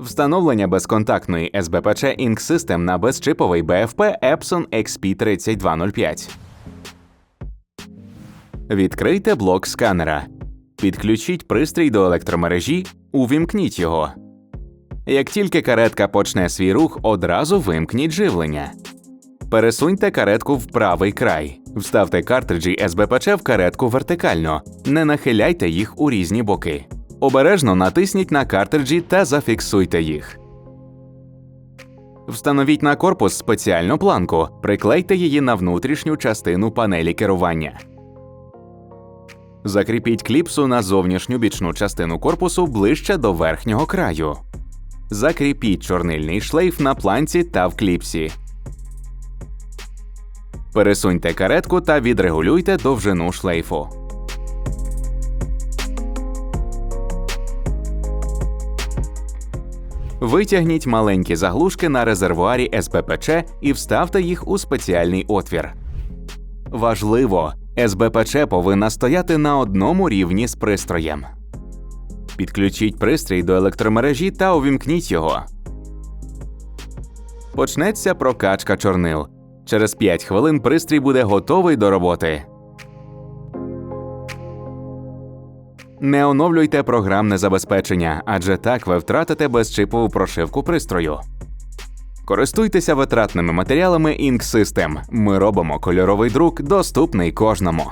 Встановлення безконтактної СБПЧ Ink System на безчиповий BFP Epson XP3205. Відкрийте блок сканера. Підключіть пристрій до електромережі, увімкніть його. Як тільки каретка почне свій рух, одразу вимкніть живлення. Пересуньте каретку в правий край. Вставте картриджі СБПЧ в каретку вертикально. Не нахиляйте їх у різні боки. Обережно натисніть на картриджі та зафіксуйте їх. Встановіть на корпус спеціальну планку, приклейте її на внутрішню частину панелі керування. Закріпіть кліпсу на зовнішню бічну частину корпусу ближче до верхнього краю. Закріпіть чорнильний шлейф на планці та в кліпсі. Пересуньте каретку та відрегулюйте довжину шлейфу. Витягніть маленькі заглушки на резервуарі СБПЧ і вставте їх у спеціальний отвір. Важливо, СБПЧ повинна стояти на одному рівні з пристроєм. Підключіть пристрій до електромережі та увімкніть його. Почнеться прокачка чорнил. Через 5 хвилин пристрій буде готовий до роботи. Не оновлюйте програмне забезпечення, адже так ви втратите безчипову прошивку пристрою. Користуйтеся витратними матеріалами Ink System. Ми робимо кольоровий друк доступний кожному.